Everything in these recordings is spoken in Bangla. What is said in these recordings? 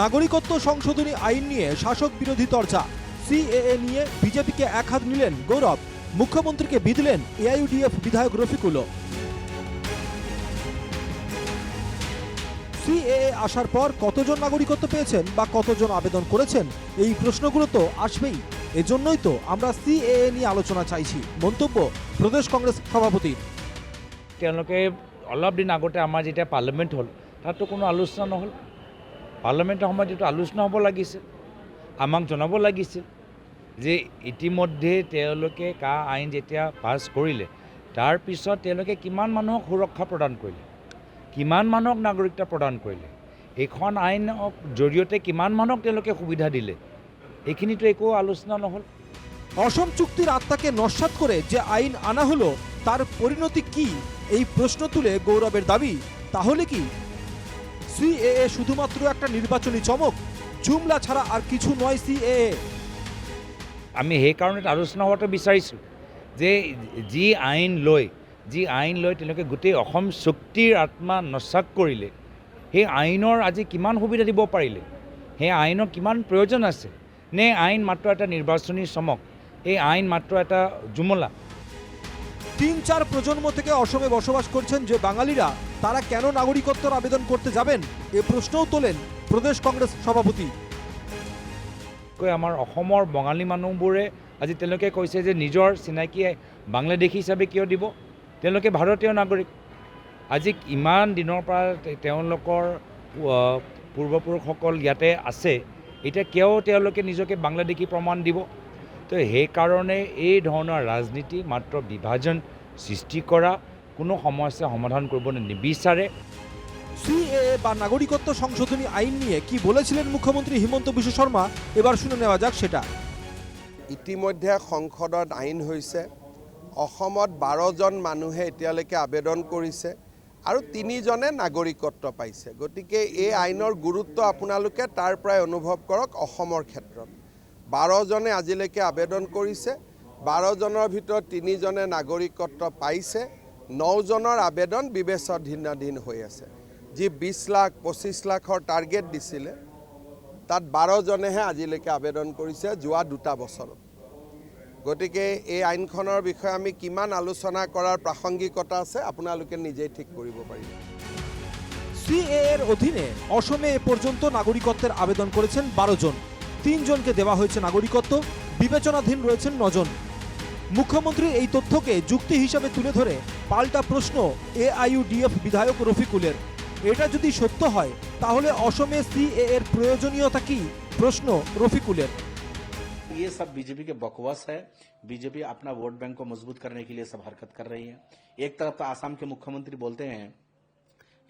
নাগরিকত্ব সংশোধনী আইন নিয়ে শাসক বিরোধী চর্চা। সিএএ নিয়ে বিজেপিকে এক হাত নিলেন গৌরব, মুখ্যমন্ত্রীকে বিধলেন এআইইউডিএফ বিধায়ক রফিকুলও। সিএএ আসার পর কতজন নাগরিকত্ব পেয়েছেন বা কতজন আবেদন করেছেন, এই প্রশ্নগুলো তো আসবেই। এজন্যই তো আমরা সিএএ নিয়ে আলোচনা চাইছি। মন্তব্য প্রদেশ কংগ্রেস সভাপতির তেওঁলোকে অলপ দিন আগতে আমাৰ যেতিয়া পাৰ্লিয়ামেণ্ট হ'ল তাততো কোনো আলোচনা নহ'ল। পাৰ্লিয়ামেণ্টৰ সময়ত যিটো আলোচনা হ'ব লাগিছিল আমাক জনাব লাগিছিল যে ইতিমধ্যে তেওঁলোকে কা আইন যেতিয়া পাছ কৰিলে তাৰপিছত তেওঁলোকে কিমান মানুহক সুৰক্ষা প্ৰদান কৰিলে, কিমান মানুহক নাগৰিকত্ব প্ৰদান কৰিলে, এইখন আইনৰ জৰিয়তে কিমান মানুহক তেওঁলোকে সুবিধা দিলে, এইখিনিতো একো আলোচনা নহ'ল। অসম চুক্তির আত্মাকে নস্বাত করে যে আইন আনা হলো তার পরিণতি কি, এই প্রশ্ন তুলে গৌরবের দাবি। তাহলে কি? সিএএ শুধুমাত্র একটা নির্বাচনী চমক জুমলা ছাড়া আর কিছু নয় সিএএ। আমি সেইকাৰণে আলোচনা হোৱাটো বিচাৰিছোঁ যে যি আইন লৈ যি আইন লৈ তেওঁলোকে গোটেই অসম চুক্তিৰ আত্মা নস্বাত কৰিলে সেই আইনৰ আজি কিমান সুবিধা দিব পাৰিলে সেই আইনৰ কিমান প্ৰয়োজন আছে নে আইন মাত্ৰ এটা নিৰ্বাচনী চমক এই আইন মাত্ৰ এটা জুমলা? তিন চার প্রজন্ম থেকে অসমে বসবাস করছেন যে বাঙালিরা তারা কেন নাগরিকত্বর আবেদন করতে যাবেন? এ প্রশ্নও তোলেন প্রদেশ কংগ্রেস সভাপতি। আমাৰ অসমৰ বঙালী মানুহবোৰে আজি তেওঁলোকে কৈছে যে নিজৰ চিনাকি বাংলাদেশী হিচাপে কিয় দিব? তেওঁলোকে ভাৰতীয় নাগৰিক। আজি ইমান দিনৰ পৰা তেওঁলোকৰ পূৰ্বপুৰুষসকল ইয়াতে আছে। এতিয়া কিয় তেওঁলোকে নিজকে বাংলাদেশী প্ৰমাণ দিব? তো সেইকাৰণে এই ধৰণৰ ৰাজনীতি মাত্ৰ বিভাজন সৃষ্টি কৰা কোনো সমস্যা সমাধান কৰিব নিবিচাৰে? সিএএ বা নাগরিকত্ব সংশোধনী আইন নিয়ে কি বলেছিলেন মুখ্যমন্ত্রী হিমন্ত বিশ্ব শর্মা? এবার শুনে নেওয়া যাক সেটা। ইতিমধ্যে সংসদত আইন হৈছে। অসমত বাৰজন মানুহে এতিয়ালৈকে আবেদন কৰিছে আৰু তিনিজনে নাগৰিকত্ব পাইছে। গতিকে এই আইনৰ গুৰুত্ব আপোনালোকে তাৰ পৰাই অনুভৱ কৰক অসমৰ ক্ষেত্ৰত। বাৰজনে আজিলৈকে আবেদন কৰিছে। বাৰজনৰ ভিতৰত তিনিজনে নাগৰিকত্ব পাইছে। নজনৰ আবেদন বিবেচনাধীন হৈ আছে। যি বিছ লাখ পঁচিছ লাখৰ টাৰ্গেট দিছিলে, তাত বাৰজনেহে আজিলৈকে আবেদন কৰিছে যোৱা দুটা বছৰত। গতিকে এই আইনখনৰ বিষয়ে আমি কিমান আলোচনা কৰাৰ প্ৰাসংগিকতা আছে, আপোনালোকে নিজেই ঠিক কৰিব পাৰিব। সিএ এর অধীনে অসমে এ পর্যন্ত নাগরিকত্বের আবেদন করেছেন বারো জন। তিনজনকে দেওয়া হয়েছে নাগরিকত্ব, বিবেচনাধীন রয়েছেন নজন। মুখ্যমন্ত্রীর এই তথ্যকে যুক্তি হিসাবে তুলে ধরে পাল্টা প্রশ্ন এআইইউডিএফ বিধায়ক রফিকুলের এটা যদি সত্য হয় তাহলে অসমে সিএ এর প্রয়োজনীয়তা কি প্রশ্ন রফিকুলের ये सब बीजेपी के बकवास है बीजेपी अपना वोट बैंक को मजबूत करने के लिए सब हरकत कर रही है एक तरफ तो आसाम के मुख्यमंत्री बोलते हैं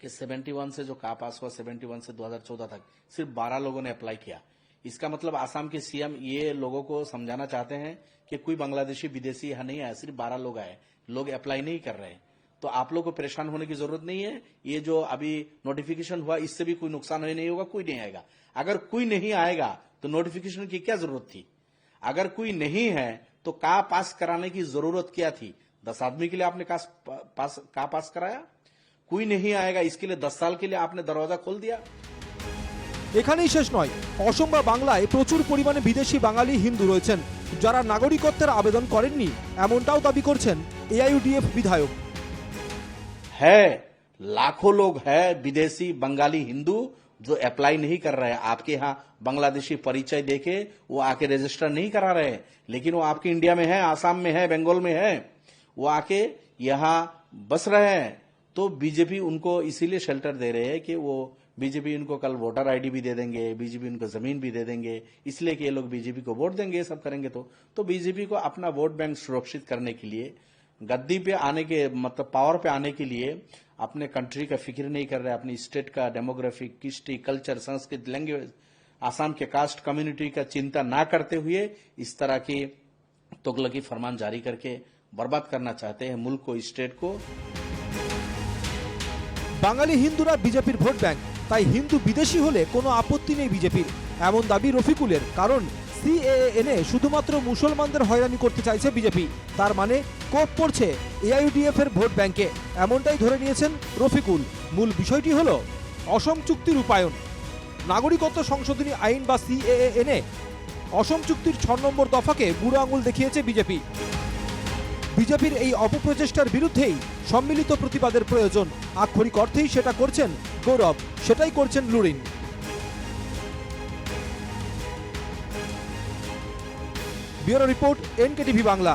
कि 71 से जो का पास हुआ 71 से 2014 तक सिर्फ 12 लोगों ने अप्लाई किया इसका मतलब आसाम के सीएम ये लोगों को समझाना चाहते हैं कि कोई बांग्लादेशी विदेशी यहाँ नहीं आया सिर्फ़ 12 लोग आए। लोग अप्लाई नहीं कर रहे। तो आप लोग को परेशान होने की ज़रूरत नहीं है। ये जो अभी नोटिफिकेशन हुआ इससे भी कोई नुकसान नहीं होगा कोई नहीं आएगा। अगर कोई नहीं आएगा तो नोटिफिकेशन की क्या ज़रूरत थी? अगर कोई नहीं है तो का पास कराने की ज़रूरत क्या थी? दस आदमी के लिए आपने कास, पास का पास कराया? कोई नहीं आएगा इसके लिए दस साल के लिए आपने दरवाज़ा खोल दिया? এখানেই শেষ নয় অসম বা বাংলায় প্রচুর পরিমাণে বিদেশি বাঙালি হিন্দু রয়েছেন যারা নাগরিকত্বের আবেদন করেননি এমনটাও দাবি করছেন এআইইউডিএফ বিধায়ক है लाखों लोग है विदेशी बंगाली हिंदू जो अप्लाई नहीं कर रहे हैं आपके यहाँ बांग्लादेशी परिचय देके वो आके रजिस्टर नहीं करा रहे हैं लेकिन वो आपके इंडिया में है आसाम में है बंगाल में है वो आके यहाँ बस रहे हैं तो बीजेपी उनको इसीलिए शेल्टर दे रहे हैं कि वो बीजेपी उनको कल वोटर आईडी भी दे देंगे बीजेपी उनको जमीन भी दे देंगे इसलिए कि ये लोग बीजेपी को वोट देंगे ये सब करेंगे तो तो बीजेपी को अपना वोट बैंक सुरक्षित करने के लिए गद्दी पे आने के मतलब पावर पे आने के लिए अपने कंट्री का फिक्र नहीं कर रहे अपनी स्टेट का demographic history culture Sanskrit language Assam के कास्ट कम्युनिटी का चिंता ना करते हुए इस तरह की तुगलकी फरमान जारी करके बर्बाद करना चाहते हैं मुल्क को स्टेट को বাঙালি হিন্দুরা বিজেপির ভোট ব্যাংক তাই হিন্দু বিদেশি হলে কোনো আপত্তি নেই বিজেপির। এমন দাবি রফিকুলের, কারণ সিএএ এনে শুধুমাত্র মুসলমানদের হয়রানি করতে চাইছে বিজেপি। তার মানে কোপ পড়ছে এআইইউডিএফ এর ভোট ব্যাংকে, এমনটাই ধরে নিয়েছেন রফিকুল। মূল বিষয়টি হলো অসম চুক্তি রূপায়ণ। নাগরিকত্ব সংশোধনী আইন বা সিএএ এনে অসম চুক্তির ছ নম্বর দফাকে বুড়ো আঙুল দেখিয়েছে বিজেপি। বিজেপির এই অপপ্রচেষ্টার বিরুদ্ধেই সম্মিলিত প্রতিবাদের প্রয়োজন। আক্ষরিক অর্থেই সেটা করছেন গৌরব সেটাই করছেন লুরিন। Bureau report NKTV Bangla.